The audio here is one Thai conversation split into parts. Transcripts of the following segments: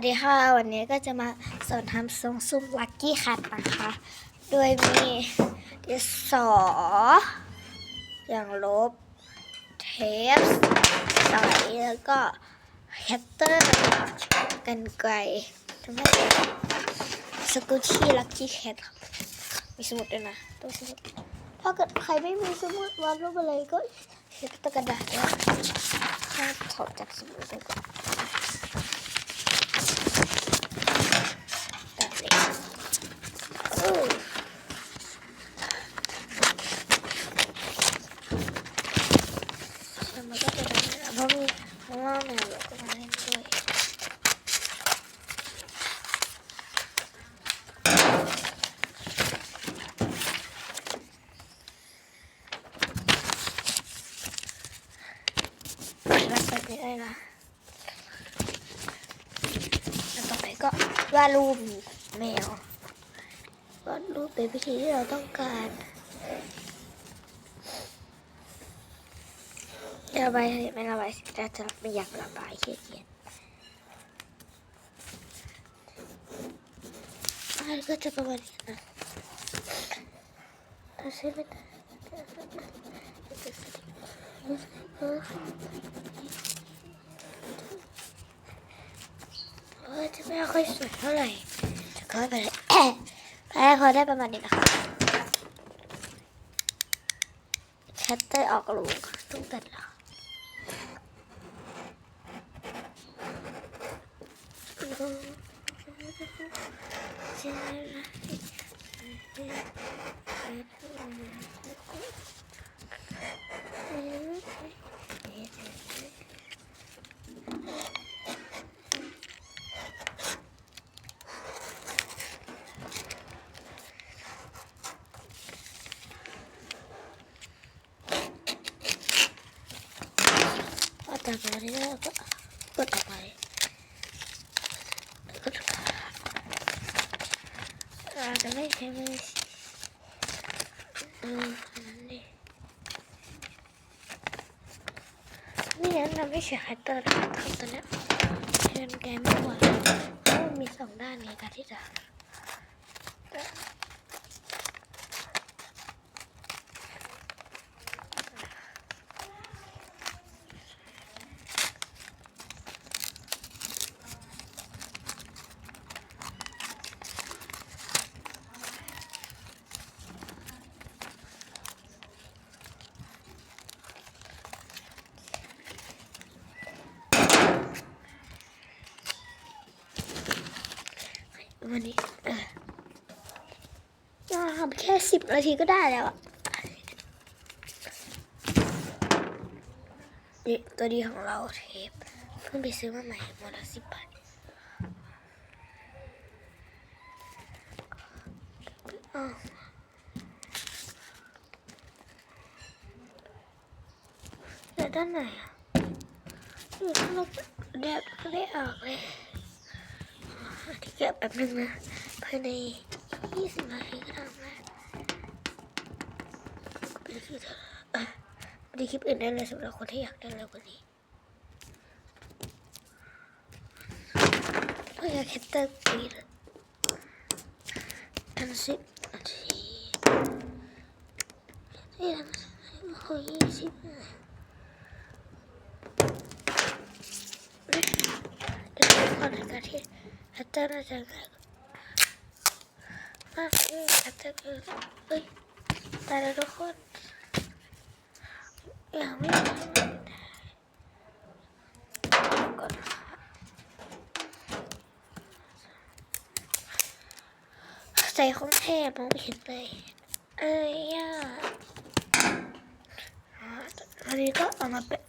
วัสดีค่ะ วันนี้ก็จะมาสอนทำทรงซุ้มลักกี้คัทนะคะ โดยมีดินสอ อย่างลบ เทปสายแล้วก็แคตเตอร์กันไกลทำให้สกุชชี่ลักกี้แคทมีสมุดด้วยนะตัวสมุดถ้าเกิดใครไม่มีสมุดวาดรูปอะไรก็ใช้ตะกระดาษเนี่ยถ้าถอดจากสมุดไปก่อน แบบนี้โอ้แล้วมันก็จะได้เพราะมีเพราะว่าแมวเราก็มาเล่นด้วยรักแบบนี้ ได้นะแล้วต่อไปก็วาดรูปแมววาดรูปเป็นวิธีที่เราต้องการระบายไม่ระบายสิจะจะไม่อยากระบายเกียจอันก็จะประมาณนี้นะถ้าใช้ไม่ได้เอ อจะไม่ค่อยสวยเท่าไหร่จะก็ไปเลยไปพอได้ประมาณนี้นะคะชัตเตอร์ออกลูกต้องตัดเหรอเอา ตามมาเรื่อยๆก็กดออกไปกดอาเราจะไม่ใช้มือเออนนั้นดินี่งั้นเราไม่ใช้คัตเตอร์นะคะทำตัวเนี้ยเชิญแกไม่ไหวเพราะมันมีสองด้านในการที่จะ วันนี้เออทำแค่สิบนาทีก็ได้แล้วอะนี่ตัวดีของเราเทปเพิ่งไปซื้อมาใหม่หมดละสิบบาทอ้าวเดี๋ยวด้านไหนอะอยู่ข้างนอกแดดก็ได้ออกเลย ที่เก็บแบบนึงนะภายใน20นาทีก็ทำได้ไปดูคลิปอะไปดูคลิปอื่นได้เลยสำหรับคนที่อยากได้เร็วกว่านี้ก็อยากแคตเตอร์ปีดอันสิบนาทีนี่ทำโอ้ยสิบเดี๋ย วทุกคนยังไม่ได้ก่อนใส่ของแทบมองไม่เห็นเลยเอ้ยย่าอะอันนี้ก็เอามาเป็น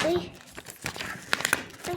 เฮ้ยนี่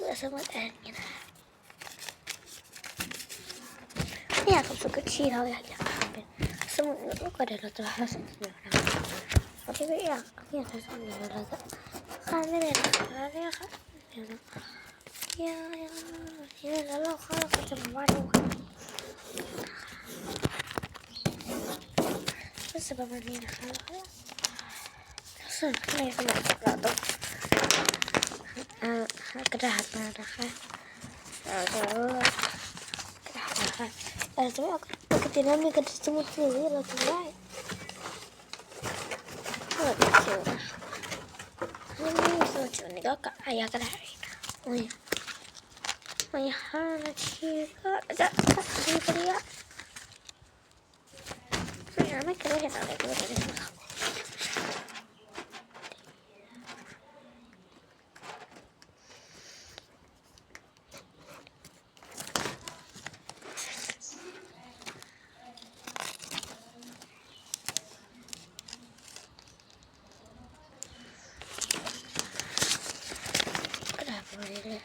เนี่ยแล้วเราเข้าเราก็จะมาวาดรูปกันก็จะประมาณนี้นะคะแล้วก็ส่วนข้า กระดาษมานะคะเราจะเลือกกระดาษนะคะเราจะไม่เอาปกติแล้วมีกระดาษสมุดสีเราทำได้เปิดเขียวนะคะถ้าไม่มีสมุดเขียวนี่ก็กะอายากระดาษอีกนะโอ้ยไม่ห้านาทีก็จะสักทีพอดีอะไม่งั้นไม่เคยเห็นอะไรด้วยเลยนะคะ กระดาษแบบนี้เลย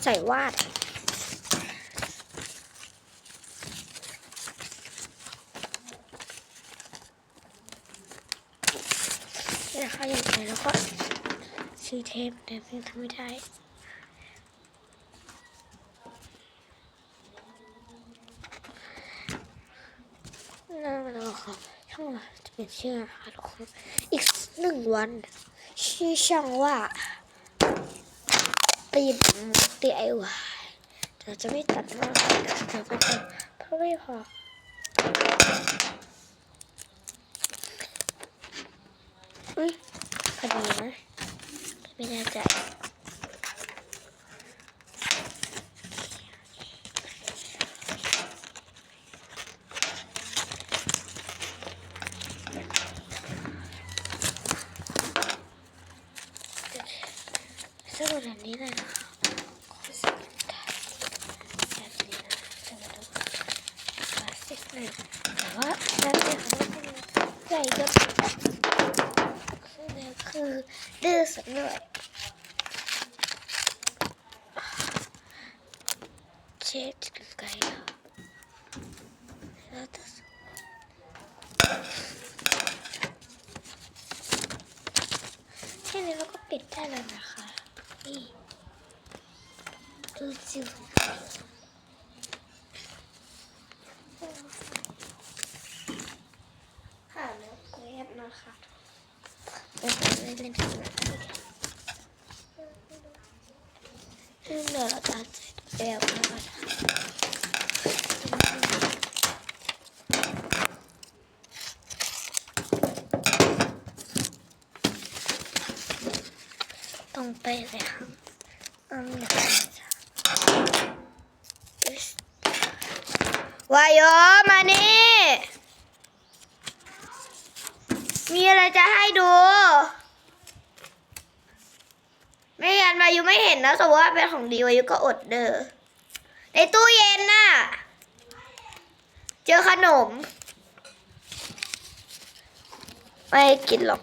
ใส่วาด นี่นะคะอย่างไรแล้วก็ซื้อเทปแต่เพิ่งทำไม่ได้น่าแล้วครับช่องเราจะเป็นชื่อนะคะทุกคนอีกหนึ่งวัน ชื่อช่องว่า ตีนตีไอวายเราจะไม่ตัดมากแต่จะเป็นเพราะไม่พออุ้ยพอดีนะไม่น่ใจ สมุดอันนี้เลยนะคะขอสมุดแบบนี้นะสมุดคลาสสิกหน่อยแต่ว่าแบบนี้เขาไม่เป็นใหญ่เกินคือเนี่ยคือดื้อสักหน่อยเช็ดกันไกลแล้วจะแค่นี้เราก็ปิดได้แล้วนะคะ นี่ดูจิ๋วค่ะแล้วเว็บนะคะเดี๋ยวเราเล่นทำอะไรซึ่งเดี๋ยวเราจะใส่แบบนะคะ ไปเลยค่ะอืมเดี๋ยวายโยมานี่มีอะไรจะให้ดู ไม่งั้นวายุไม่เห็นนะสมมติว่าเป็นของดีวายุก็อดเด้อในตู้เย็นน่ะ เจอขนม ไม่กินหรอก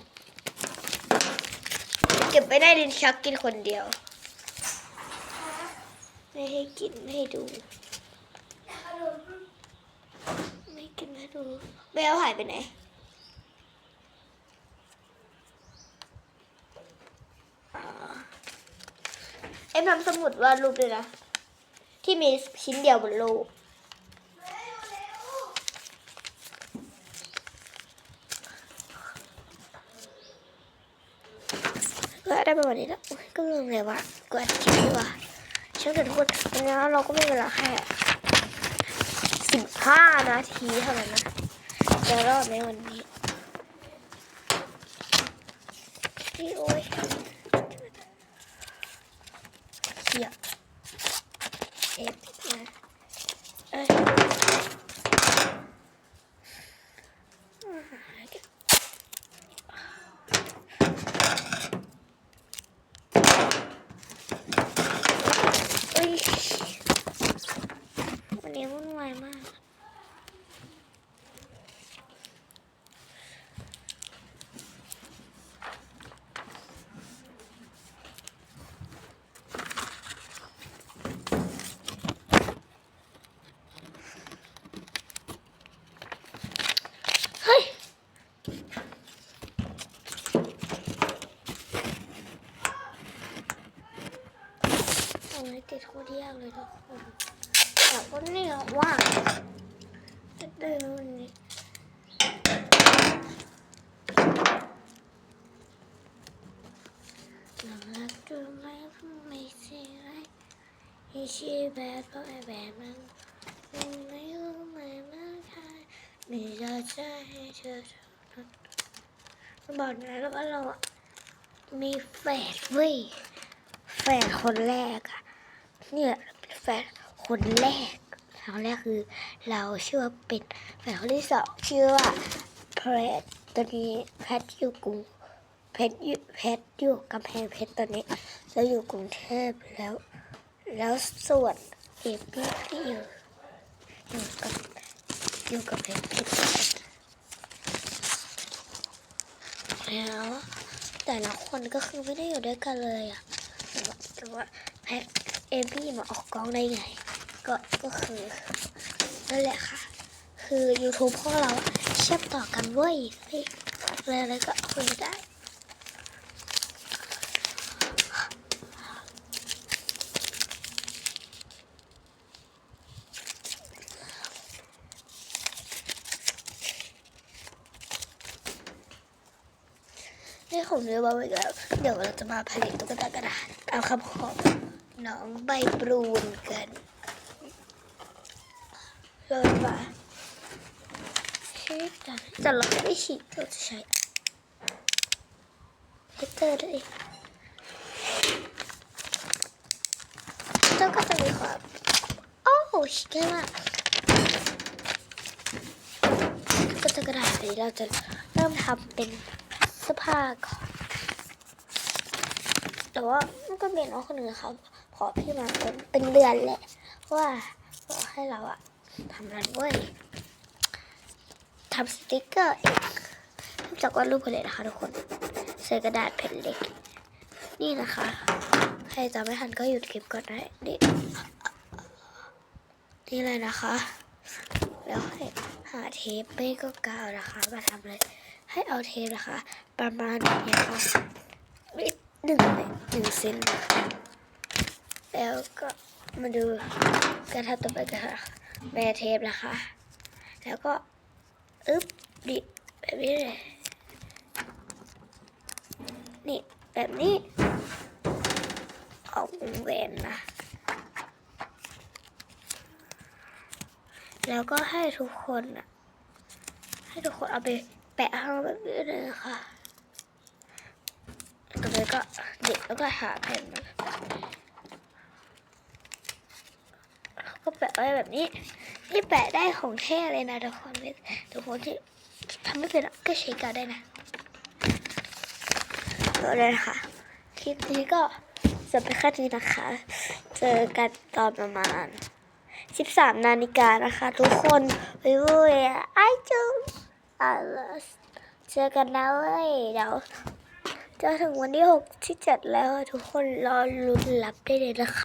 เก็บไว้ได้ดินชักกินคนเดียว ไม่ให้กินไม่ให้ดู ไม่กินไม่ดูเบลหายไปไหนเอ็มทำสมุดวาดรูปเลยนะ ที่มีชิ้นเดียวบนโลก ก็ ได้ประมาณนี้แล้วก็ลืมเลยว่ากดคลิปดีกว่าช่างเถอะทุกคนวันนี้เราก็ไม่เวลาแค่สิบห้านาทีเท่านั้นนะจะรอดในวันนี้พี่โอ้ยเขี่ยเอฟนะเอ้ยอ่า เอ้ยวันนี้วุ่นวายมาก น โทษ ยากเลยทุกคนแต่ก็เนี่ยว่าจะเดินวันนี้หลังรักดูไหมไม่ใช่ไรยี่ชีแบบก็ไอแบบมันไม่รู้ไม่มาใครไม่อยากจะให้เธอบอกนะแล้วว่าเรามีแฝดเว้ยแฟนคนแรกอะ เนี่ยเป็นแฟนคนแรกครั้งแรกคือ เราชื่อว่าเป็นแฟนคนที่สองชื่อว่าเพชรตอนนี้แพทอยู่กรุงเพชรอยู่เพชรอยู่กำแพงเพชรตอนนี้เราอยู่กรุงเทพแล้ว แล้วส่วนเอพี่ที่อยู่อยู่กับอยู่กับเพชรเพชรแล้วแต่ละคนก็คือไม่ได้อยู่ด้วยกันเลยอะแต่ว่าแต่ว่าแพ็ค เอมี่มาออกกล้องได้ไง ก็ก็คือนั่นแหละค่ะ คือ YouTube พวกเราเชื่อมต่อกันเว้ยเฮ้ยอะไรอะไรก็คุยได้นี่ผมเรียกว่าไว้แล้วเดี๋ยวเราจะมาผลิตตุ๊กตากระดาษตามคำขอ น้องใบปรูนกันเลยว่าชีวิตกันแต่เราไม่ฉีดเราจะใช้เฮตเตอร์ด้วยเจ้าก็จะมีความโอ้โหชิคเก้มากก็จะกระดาษนี้เราจะเริ่มทำเป็นเสื้อผ้าก่อนแต่ว่ามันก็เป็นน้องคนหนึ่งครับ พอพี่มาเป็นเป็นเดือนแหละว่าบอกให้เราอะทำรันเว้ยทำสติกเกอร์เองจากวาดรูปกันเลยนะคะทุกคนใส่กระดาษแผ่นเล็ก นี่นะคะใครจำไม่ทันก็หยุดคลิปก่อนไดนี่นี่เลยนะคะ แล้วให้หาเทปไม่ก็กาวนะคะมาทำเลย ให้เอาเทปนะคะ ประมาณนี้ค่ะหนึ่งหนึ่งเซนนะคะ แล้วก็มาดูการทำต่อไปกันค่ะแม่เทปนะคะ แล้วก็อึ๊บดิแบบนี้เลยนี่แบบนี้ออวงแหวนนะ แล้วก็ให้ทุกคนอะให้ทุกคนเอาไปแปะข้างแบบนี้เลยนะคะต่อไปก็เด็กแล้วก็หาแผ่นมา ก็แปะไว้แบบนี้ นี่แปะได้ของแท้เลยนะทุกคนทุกคนที่ทำไม่เป็นก็ใช้กันได้นะก็เลยนะคะคลิปนี้ก็จะเป็นแค่นี้นะคะ เจอกันตอนประมาณ 13 นาฬิกานะคะ ทุกคนวิวเอไอจูอ่าเจอกันนะเว้ยเดี๋ยวจะถึงวันที่ 6 ที่ 7 แล้วทุกคนรอลุ้นรับได้เลยนะคะ